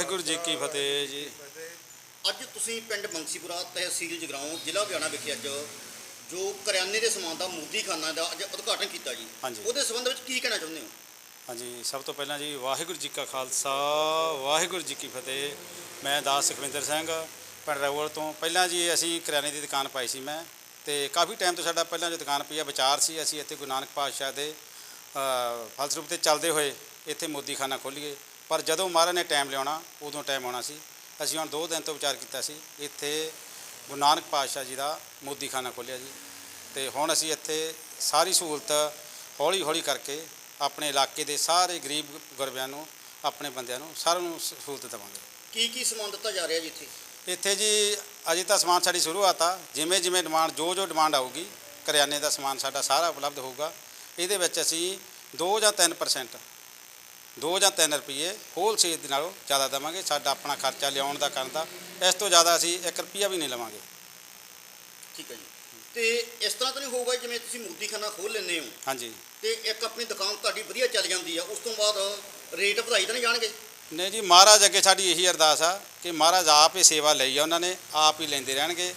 ਵਾਹਿਗੁਰੂ ਜੀ ਕੀ ਫਤਿਹ ਜੀ। ਅੱਜ ਤੁਸੀਂ ਪਿੰਡ ਮੰਸੀਪੁਰਾ ਤਹਿਸੀਲ ਜਗਰਾਉਂ ਜ਼ਿਲ੍ਹਾ ਵਿਆਣਾ ਵਿਖੇ ਅੱਜ ਜੋ ਕਰਿਆਨੇ ਦੇ ਸਮਾਨ ਦਾ ਮੋਦੀਖਾਨਾ ਦਾ ਅੱਜ ਉਦਘਾਟਨ ਕੀਤਾ ਜੀ। ਹਾਂਜੀ। ਉਹਦੇ ਸੰਬੰਧ ਵਿੱਚ ਕੀ ਕਹਿਣਾ ਚਾਹੁੰਦੇ ਹੋ? ਹਾਂਜੀ ਸਭ ਤੋਂ ਪਹਿਲਾਂ ਜੀ ਵਾਹਿਗੁਰੂ ਜੀ ਕਾ ਖਾਲਸਾ ਵਾਹਿਗੁਰੂ ਜੀ ਕੀ ਫਤਿਹ। ਮੈਂ ਦਾਸ ਸੁਖਵਿੰਦਰ ਸਿੰਘ ਪਿੰਡ ਰਗੋਲ ਤੋਂ। ਪਹਿਲਾਂ ਜੀ ਅਸੀਂ ਕਰਿਆਨੇ ਦੀ ਦੁਕਾਨ ਪਾਈ ਸੀ ਮੈਂ ਤੇ ਕਾਫੀ ਟਾਈਮ ਤੋਂ ਸਾਡਾ ਪਹਿਲਾਂ ਜੋ ਦੁਕਾਨ ਪਈ ਆ ਵਿਚਾਰ ਸੀ। ਅਸੀਂ ਇੱਥੇ ਗੁਰੂ ਨਾਨਕ ਪਾਤਸ਼ਾਹ ਦੇ ਅ, ਫਲਸਰੂਪ ਤੇ ਚੱਲਦੇ ਹੋਏ ਇੱਥੇ ਮੋਦੀਖਾਨਾ ਖੋਲੀਏ ਪਰ ਜਦੋਂ ਮਹਾਰਾਜ ਨੇ ਟਾਈਮ ਲਿਆਉਣਾ ਉਦੋਂ ਟਾਈਮ ਆਉਣਾ ਸੀ। ਅਸੀਂ ਹੁਣ 2 ਦਿਨ ਤੋਂ ਵਿਚਾਰ ਕੀਤਾ ਸੀ ਇੱਥੇ ਗੁਰੂ ਨਾਨਕ ਪਾਤਸ਼ਾਹ ਜੀ ਦਾ ਮੋਦੀ ਖਾਨਾ ਖੋਲਿਆ ਜੀ। ਤੇ ਹੁਣ ਅਸੀਂ ਇੱਥੇ ਸਾਰੀ ਸਹੂਲਤ ਹੌਲੀ ਹੌਲੀ ਕਰਕੇ ਆਪਣੇ ਇਲਾਕੇ ਦੇ ਸਾਰੇ ਗਰੀਬ ਗੁਰਬਿਆਂ ਨੂੰ ਆਪਣੇ ਬੰਦਿਆਂ ਨੂੰ ਸਾਰਿਆਂ ਨੂੰ ਸਹੂਲਤ ਦੇਵਾਂਗੇ। ਕੀ ਕੀ ਸਮਾਨ ਦਿੱਤਾ ਜਾ ਰਿਹਾ ਜੀ ਇੱਥੇ? ਇੱਥੇ ਜੀ ਅਜੇ ਤਾਂ ਸਮਾਨ ਸਾਡੀ ਸ਼ੁਰੂਆਤ ਆ ਜਿਵੇਂ ਜਿਵੇਂ ਡਿਮਾਂਡ ਜੋ ਜੋ ਡਿਮਾਂਡ ਆਊਗੀ ਕਰਿਆਨੇ ਦਾ ਸਮਾਨ ਸਾਡਾ ਸਾਰਾ ਉਪਲਬਧ ਹੋਊਗਾ। ਇਹਦੇ ਵਿੱਚ ਅਸੀਂ 2 ਜਾਂ 3% 2 ਜਾਂ 3 ਰੁਪਏ ਹੋਲਸੇਲ ਦੇ ਨਾਲੋਂ ਜ਼ਿਆਦਾ ਦੇਵਾਂਗੇ ਸਾਡਾ ਆਪਣਾ ਖਰਚਾ ਲਿਆਉਣ ਦਾ ਕਰਨ ਦਾ। ਇਸ ਤੋਂ ਜ਼ਿਆਦਾ ਅਸੀਂ 1 ਰੁਪਿਆ ਵੀ ਨਹੀਂ ਲਵਾਂਗੇ। ਠੀਕ ਹੈ ਜੀ। ਤੇ ਇਸ ਤਰ੍ਹਾਂ ਤਾਂ ਨਹੀਂ ਹੋਊਗਾ ਜਿਵੇਂ ਤੁਸੀਂ ਮੋਦੀ ਖਾਨਾ ਖੋਲ ਲੈਂਦੇ ਹੋ। ਹਾਂਜੀ। ਤੇ ਇੱਕ ਆਪਣੀ ਦੁਕਾਨ ਤੁਹਾਡੀ ਵਧੀਆ ਚੱਲ ਜਾਂਦੀ ਆ ਉਸ ਤੋਂ ਬਾਅਦ ਰੇਟ ਵਧਾਈ ਤਾਂ ਨਹੀਂ ਜਾਣਗੇ? ਨਹੀਂ ਜੀ ਮਹਾਰਾਜ ਅੱਗੇ ਸਾਡੀ ਇਹੀ ਅਰਦਾਸ ਆ ਕਿ ਮਹਾਰਾਜ ਆਪ ਹੀ ਸੇਵਾ ਲਈ ਆ ਉਹਨਾਂ ਨੇ ਆਪ ਹੀ ਲੈਂਦੇ ਰਹਿਣਗੇ।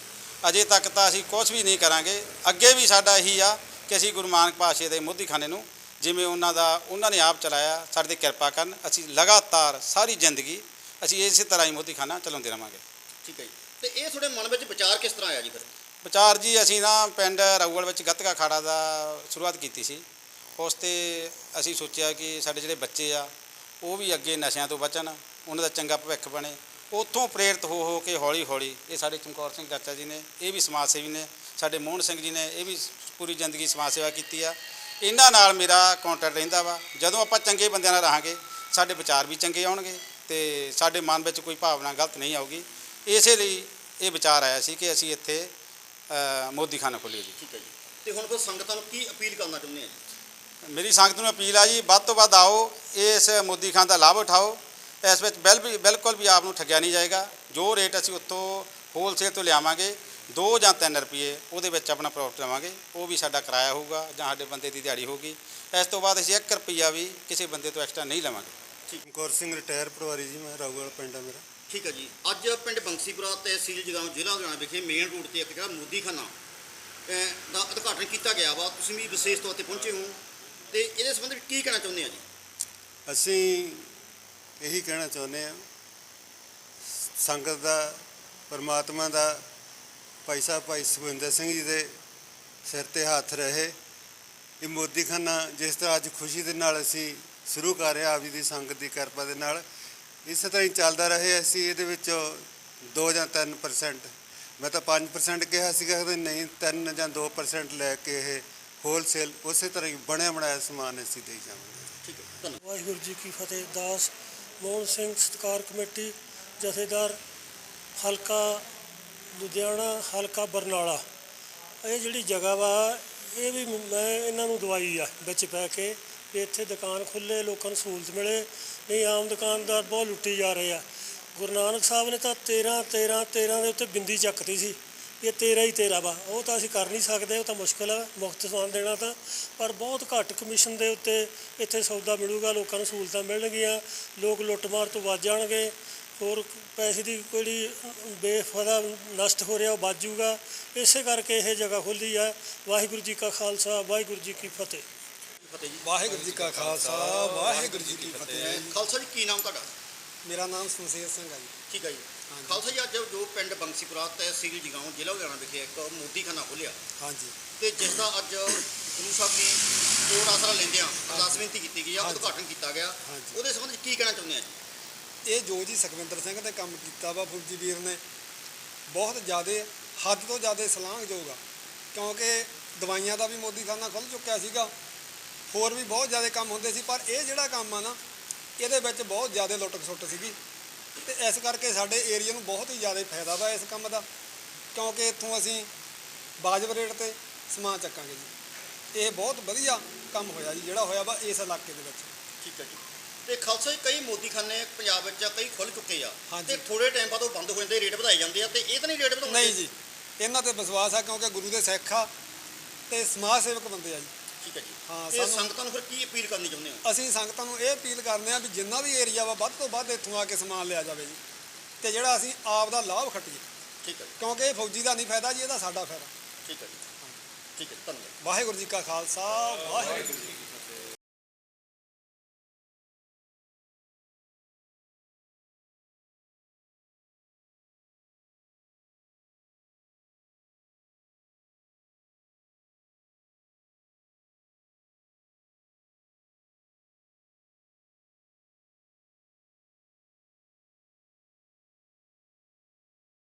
ਅਜੇ ਤੱਕ ਤਾਂ ਅਸੀਂ ਕੁਝ ਵੀ ਨਹੀਂ ਕਰਾਂਗੇ। ਅੱਗੇ ਵੀ ਸਾਡਾ ਇਹੀ ਆ ਕਿ ਅਸੀਂ ਗੁਰੂ ਨਾਨਕ ਪਾਤਸ਼ਾਹ ਦੇ ਮੋਦੀਖਾਨੇ ਨੂੰ ਜਿਵੇਂ ਉਹਨਾਂ ਦਾ ਉਹਨਾਂ ਨੇ ਆਪ ਚਲਾਇਆ ਸਾਡੇ ਤੇ ਕਿਰਪਾ ਕਰਨ ਅਸੀਂ ਲਗਾਤਾਰ ਸਾਰੀ ਜ਼ਿੰਦਗੀ ਅਸੀਂ ਇਸੇ ਤਰ੍ਹਾਂ ਹੀ ਮੋਦੀਖਾਨਾ ਚਲਾਉਂਦੇ ਰਵਾਂਗੇ। ਠੀਕ ਹੈ ਜੀ। ਤੇ ਇਹ ਤੁਹਾਡੇ ਮਨ ਵਿੱਚ ਵਿਚਾਰ ਕਿਸ ਤਰ੍ਹਾਂ ਆਇਆ ਜੀ ਫਿਰ? ਵਿਚਾਰ ਜੀ ਅਸੀਂ ਨਾ ਪਿੰਡ ਰਊਲ ਵਿੱਚ ਗੱਤਕਾ ਖਾੜਾ ਦਾ ਸ਼ੁਰੂਆਤ ਕੀਤੀ ਸੀ। ਉਸ ਤੇ ਅਸੀਂ ਸੋਚਿਆ ਕਿ ਸਾਡੇ ਜਿਹੜੇ ਬੱਚੇ ਆ ਉਹ ਵੀ ਅੱਗੇ ਨਸ਼ਿਆਂ ਤੋਂ ਬਚਣ ਉਹਨਾਂ ਦਾ ਚੰਗਾ ਭਵਿੱਖ ਬਣੇ। ਉੱਥੋਂ ਪ੍ਰੇਰਿਤ ਹੋ ਹੋ ਕੇ ਹੌਲੀ ਹੌਲੀ ਇਹ ਸਾਡੇ ਚਮਕੌਰ ਸਿੰਘ ਚਾਚਾ ਜੀ ਨੇ ਇਹ ਵੀ ਸਮਾਜ ਸੇਵੀ ਨੇ ਸਾਡੇ ਮੋਹਨ ਸਿੰਘ ਜੀ ਨੇ ਇਹ ਵੀ ਪੂਰੀ ਜ਼ਿੰਦਗੀ ਸਮਾਜ ਸੇਵਾ ਕੀਤੀ ਆ। ਇਹਨਾਂ ਨਾਲ ਮੇਰਾ ਕੰਟੈਕਟ ਰਹਿੰਦਾ ਵਾ। ਜਦੋਂ ਆਪਾਂ ਚੰਗੇ ਬੰਦਿਆਂ ਨਾਲ ਰਹਾਂਗੇ ਸਾਡੇ ਵਿਚਾਰ ਵੀ ਚੰਗੇ ਆਉਣਗੇ ਤੇ ਸਾਡੇ ਮਨ ਵਿੱਚ ਕੋਈ ਭਾਵਨਾ ਗਲਤ ਨਹੀਂ ਆਊਗੀ। ਇਸੇ ਲਈ ਇਹ ਵਿਚਾਰ ਆਇਆ ਸੀ ਕਿ ਅਸੀਂ ਇੱਥੇ ਮੋਦੀ ਖਾਨਾ ਖੋਲ੍ਹੀਏ ਜੀ। ਠੀਕ ਹੈ ਜੀ। ਤੇ ਹੁਣ ਫਿਰ ਸੰਗਤਾਂ ਨੂੰ ਕੀ ਅਪੀਲ ਕਰਨਾ ਚਾਹੁੰਦੇ ਆ ਜੀ? ਮੇਰੀ ਸੰਗਤ ਨੂੰ ਅਪੀਲ ਆ ਜੀ ਵੱਧ ਤੋਂ ਵੱਧ ਆਓ ਇਸ ਮੋਦੀ ਖਾਨ ਦਾ ਲਾਭ ਉਠਾਓ। ਇਸ ਵਿੱਚ ਬਿਲਕੁਲ ਵੀ ਆਪ ਨੂੰ ਠੱਗਿਆ ਨਹੀਂ ਜਾਏਗਾ। ਜੋ ਰੇਟ ਅਸੀਂ ਉੱਥੋਂ ਹੋਲਸੇਲ ਤੋਂ ਲਿਆਵਾਂਗੇ 2 ਜਾਂ 3 ਰੁਪਏ ਉਹਦੇ ਵਿੱਚ ਆਪਣਾ ਪ੍ਰੋਫਿਟ ਲਵਾਂਗੇ ਉਹ ਵੀ ਸਾਡਾ ਕਿਰਾਇਆ ਹੋਊਗਾ ਜਾਂ ਸਾਡੇ ਬੰਦੇ ਦੀ ਦਿਹਾੜੀ ਹੋਊਗੀ। ਇਸ ਤੋਂ ਬਾਅਦ ਅਸੀਂ 1 ਰੁਪਿਆ ਵੀ ਕਿਸੇ ਬੰਦੇ ਤੋਂ ਐਕਸਟਰਾ ਨਹੀਂ ਲਵਾਂਗੇ। ਚਮਕੌਰ ਸਿੰਘ ਰਿਟਾਇਰ ਪਟਵਾਰੀ ਜੀ ਮੈਂ ਰਾਊਵਾਲ ਪਿੰਡ ਆ ਮੇਰਾ। ਠੀਕ ਹੈ ਜੀ। ਅੱਜ ਪਿੰਡ ਬੰਸੀਪੁਰਾ ਤਹਿਸੀਲ ਜਗਾਉਂ ਜ਼ਿਲ੍ਹਾ ਲੁਧਿਆਣਾ ਵਿਖੇ ਮੇਨ ਰੋਡ ਤੇ ਇੱਕ ਜਿਹੜਾ ਮੋਦੀ ਖਾਨਾ ਅਹ, ਦਾ ਉਦਘਾਟਨ ਕੀਤਾ ਗਿਆ ਵਾ। ਤੁਸੀਂ ਵੀ ਵਿਸ਼ੇਸ਼ ਤੌਰ ਤੇ ਪਹੁੰਚੇ ਹੋ। ਤੇ ਇਹਦੇ ਸੰਬੰਧ ਵਿੱਚ ਕੀ ਕਹਿਣਾ ਚਾਹੁੰਦੇ ਆ ਜੀ? ਅਸੀਂ ਇਹੀ ਕਹਿਣਾ ਚਾਹੁੰਦੇ ਆ। ਸੰਗਤ ਦਾ ਪਰਮਾਤਮਾ ਦਾ ਭਾਈ ਸਾਹਿਬ ਭਾਈ ਸੁਖਵਿੰਦਰ ਸਿੰਘ ਜੀ ਦੇ ਸਿਰ ਤੇ ਹੱਥ ਰਹੇ। ਇਹ ਮੋਦੀਖਾਨਾ ਜਿਸ ਤਰ੍ਹਾਂ ਅੱਜ ਖੁਸ਼ੀ ਦੇ ਨਾਲ ਅਸੀਂ ਸ਼ੁਰੂ ਕਰ ਰਹੇ ਆਪ ਜੀ ਦੀ ਸੰਗਤ ਦੀ ਕਿਰਪਾ ਦੇ ਨਾਲ ਇਸੇ ਤਰ੍ਹਾਂ ਹੀ ਚੱਲਦਾ ਰਹੇ ਅਸੀਂ ਇਹਦੇ ਵਿੱਚ 2 ਜਾਂ 3% ਮੈਂ ਤਾਂ 5% ਕਿਹਾ ਸੀਗਾ ਕਿ ਨਹੀਂ 3 ਜਾਂ 2% ਲੈ ਕੇ ਇਹ ਹੋਲਸੇਲ ਉਸੇ ਤਰ੍ਹਾਂ ਹੀ ਬਣਿਆ ਬਣਾਇਆ ਸਮਾਨ ਅਸੀਂ ਦੇਈ ਜਾਵਾਂਗੇ। ਠੀਕ ਹੈ ਧੰਨਵਾਦ। ਵਾਹਿਗੁਰੂ ਜੀ ਕੀ ਫਤਿਹ। ਦਾਸ ਮੋਹਨ ਸਿੰਘ ਸਤਕਾਰ ਕਮੇਟੀ ਜਥੇਦਾਰ ਹਲਕਾ ਲੁਧਿਆਣਾ ਹਲਕਾ ਬਰਨਾਲਾ। ਇਹ ਜਿਹੜੀ ਜਗ੍ਹਾ ਵਾ, ਇਹ ਵੀ ਮੈਂ ਇਹਨਾਂ ਨੂੰ ਦਵਾਈ ਆ, ਵਿੱਚ ਪੈ ਕੇ ਵੀ ਇੱਥੇ ਦੁਕਾਨ ਖੁੱਲੇ ਲੋਕਾਂ ਨੂੰ ਸਹੂਲਤ ਮਿਲੇ। ਨਹੀਂ, ਆਮ ਦੁਕਾਨਦਾਰ ਬਹੁਤ ਲੁੱਟੀ ਜਾ ਰਹੇ ਆ। ਗੁਰੂ ਨਾਨਕ ਸਾਹਿਬ ਨੇ ਤਾਂ 13 13 13 ਦੇ ਉੱਤੇ ਬਿੰਦੀ ਚੱਕਤੀ ਸੀ। ਇਹ 13 ਹੀ 13 ਵਾ। ਉਹ ਤਾਂ ਅਸੀਂ ਕਰ ਨਹੀਂ ਸਕਦੇ, ਉਹ ਤਾਂ ਮੁਸ਼ਕਲ ਹੈ ਮੁਫਤ ਸਮਾਨ ਦੇਣਾ ਤਾਂ। ਪਰ ਬਹੁਤ ਘੱਟ ਕਮਿਸ਼ਨ ਦੇ ਉੱਤੇ ਇੱਥੇ ਸੌਦਾ ਮਿਲੂਗਾ, ਲੋਕਾਂ ਨੂੰ ਸਹੂਲਤਾਂ ਮਿਲਣਗੀਆਂ। ਲੋਕ ਲੁੱਟਮਾਰ ਤੋਂ ਬਚ ਜਾਣਗੇ। ਹੋਰ ਪੈਸੇ ਦੀ ਕੋਈ ਬੇਫਾਇਦਾ ਨਸ਼ਟ ਹੋ ਰਿਹਾ ਉਹ ਬਚ ਜਾਊਗਾ। ਇਸੇ ਕਰਕੇ ਇਹ ਜਗ੍ਹਾ ਖੁੱਲੀ ਹੈ ਵਾਹਿਗੁਰੂ ਜੀ ਕਾ ਖਾਲਸਾ ਵਾਹਿਗੁਰੂ ਜੀ ਕੀ ਫਤਿਹ। ਫਤਿਹ ਜੀ ਵਾਹਿਗੁਰੂ ਜੀ ਕਾ ਖਾਲਸਾ ਵਾਹਿਗੁਰੂ ਜੀ ਕੀ ਫਤਿਹ। ਖਾਲਸਾ ਜੀ ਕੀ ਨਾਮ ਤੁਹਾਡਾ? ਮੇਰਾ ਨਾਮ ਸੰਸੇਰ ਸਿੰਘ ਹੈ ਜੀ। ਠੀਕ ਹੈ ਜੀ। ਖਾਲਸਾ ਜੀ ਅੱਜ ਜੋ ਪਿੰਡ ਬੰਸੀਪੁਰਾ ਤਹਿਸੀਲ ਜਗਾਉਂ ਜ਼ਿਲ੍ਹਾ ਲੁਧਿਆਣਾ ਵਿਖੇ ਇੱਕ ਮੋਦੀ ਖਾਨਾ ਖੋਲਿਆ ਹਾਂਜੀ। ਤੇ ਜਿਸ ਦਾ ਅੱਜ ਗੁਰੂ ਸਾਹਿਬ ਦੀ ਕੋਟ ਆਸਰਾ ਲੈਂਦਿਆਂ ਅਰਦਾਸ ਬੇਨਤੀ ਕੀਤੀ ਗਈ ਆ। ਉਦਘਾਟਨ ਕੀਤਾ ਗਿਆ। ਹਾਂਜੀ। ਉਹਦੇ ਸੰਬੰਧ ਵਿੱਚ ਕੀ ਕਹਿਣਾ ਚਾਹੁੰਦੇ ਆ ਜੀ? ਇਹ ਜੋ ਜੀ ਸੁਖਵਿੰਦਰ ਸਿੰਘ ਨੇ ਕੰਮ ਕੀਤਾ ਵਾ ਫੁੱਜੀ ਵੀਰ ਨੇ, ਬਹੁਤ ਜ਼ਿਆਦਾ, ਹੱਦ ਤੋਂ ਜ਼ਿਆਦਾ ਸਲਾਘਯੋਗ ਆ। ਕਿਉਂਕਿ ਦਵਾਈਆਂ ਦਾ ਵੀ ਮੋਦੀ ਖਾਨਾ ਖੁੱਲ ਚੁੱਕਿਆ ਸੀਗਾ, ਹੋਰ ਵੀ ਬਹੁਤ ਜ਼ਿਆਦਾ ਕੰਮ ਹੁੰਦੇ ਸੀ, ਪਰ ਇਹ ਜਿਹੜਾ ਕੰਮ ਆ ਨਾ, ਇਹਦੇ ਵਿੱਚ ਬਹੁਤ ਜ਼ਿਆਦਾ ਲੁੱਟ ਖਸੁੱਟ ਸੀਗੀ। ਤੇ ਇਸ ਕਰਕੇ ਸਾਡੇ ਏਰੀਆ ਨੂੰ ਬਹੁਤ ਹੀ ਜ਼ਿਆਦਾ ਫਾਇਦਾ ਵਾ ਇਸ ਕੰਮ ਦਾ, ਕਿਉਂਕਿ ਇੱਥੋਂ ਅਸੀਂ ਬਾਜਬ ਰੇਟ ਤੇ ਸਮਾਨ ਚੱਕਾਂਗੇ ਜੀ। ਇਹ ਬਹੁਤ ਵਧੀਆ ਕੰਮ ਹੋਇਆ ਜੀ, ਜਿਹੜਾ ਹੋਇਆ ਵਾ ਇਸ ਇਲਾਕੇ ਦੇ ਵਿੱਚ। ਠੀਕ ਹੈ ਜੀ। ਤੇ ਖਾਲਸਾ ਜੀ ਕਈ ਮੋਦੀਖਾਨੇ ਪੰਜਾਬ ਵਿੱਚ ਕਈ ਖੁੱਲ ਚੁੱਕੇ ਆ। ਤੇ ਥੋੜੇ ਟਾਈਮ ਬਾਅਦ ਉਹ ਬੰਦ ਹੋ ਜਾਂਦੇ ਰੇਟ ਵਧਾਏ ਜਾਂਦੇ ਆ ਤੇ ਇਹ ਤਾਂ ਨਹੀਂ ਰੇਟ ਵਧਾਉਂਦੇ? ਨਹੀਂ ਜੀ ਇਹਨਾਂ ਤੇ ਵਿਸ਼ਵਾਸ ਆ ਕਿਉਂਕਿ ਗੁਰੂ ਦੇ ਸਿੱਖ ਆ ਤੇ ਸਮਾਜ ਸੇਵਕ ਬੰਦੇ ਆ ਜੀ। ਠੀਕ ਹੈ ਜੀ। ਹਾਂ, ਸਾਨੂੰ- ਸੰਗਤਾਂ ਨੂੰ ਫਿਰ ਕੀ ਅਪੀਲ ਕਰਨੀ ਚਾਹੁੰਦੇ ਹੋ? ਅਸੀਂ ਸੰਗਤਾਂ ਨੂੰ ਇਹ ਅਪੀਲ ਕਰਨੇ ਆ ਵੀ ਜਿੰਨਾ ਵੀ ਏਰੀਆ ਵਾ ਵੱਧ ਤੋਂ ਵੱਧ ਇੱਥੋਂ ਆ ਕੇ ਸਮਾਨ ਲਿਆ ਜਾਵੇ ਜੀ। ਤੇ ਜਿਹੜਾ ਅਸੀਂ ਆਪ ਦਾ ਲਾਭ ਖੱਟੀਏ। ਠੀਕ ਹੈ ਕਿਉਂਕਿ ਇਹ ਫੌਜੀ ਦਾ ਨਹੀਂ ਫਾਇਦਾ ਜੀ ਇਹਦਾ ਸਾਡਾ ਫਾਇਦਾ। ਠੀਕ ਹੈ ਜੀ। ਠੀਕ ਹੈ ਧੰਨਵਾਦ। ਵਾਹਿਗੁਰੂ ਜੀ ਕਾ ਖਾਲਸਾ ਵਾਹਿਗੁਰੂ ਜੀ